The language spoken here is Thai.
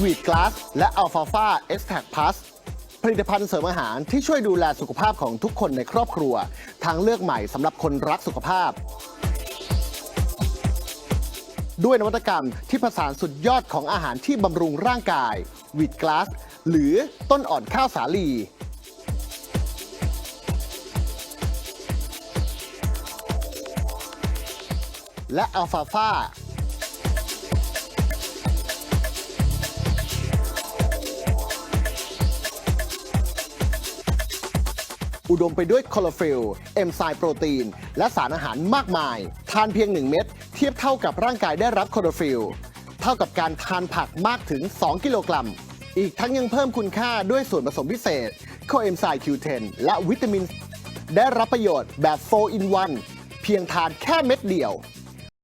วีดกลาสและอัลฟาฟาเอ็กซ์แทกพลัสผลิตภัณฑ์เสริมอาหารที่ช่วยดูแลสุขภาพของทุกคนในครอบครัว ทางเลือกใหม่สำหรับคนรักสุขภาพ ด้วยนวัตกรรมที่ผสานสุดยอดของอาหารที่บำรุงร่างกายวีดกลาสหรือต้นอ่อนข้าวสาลีและอัลฟาฟา อุดมไปด้วยคลอโรฟิลล์เอนไซม์โปรตีน และสารอาหารมากมาย ทานเพียง 1 เม็ดเทียบเท่ากับร่างกายได้รับคลอโรฟิลล์เท่ากับการทานผักมากถึง 2 กิโลกรัม อีกทั้งยังเพิ่มคุณค่าด้วยส่วนผสมพิเศษโคเอนไซม์ Q10 และวิตามิน ได้รับประโยชน์แบบ 4 in 1 เพียงทานแค่เม็ดเดียว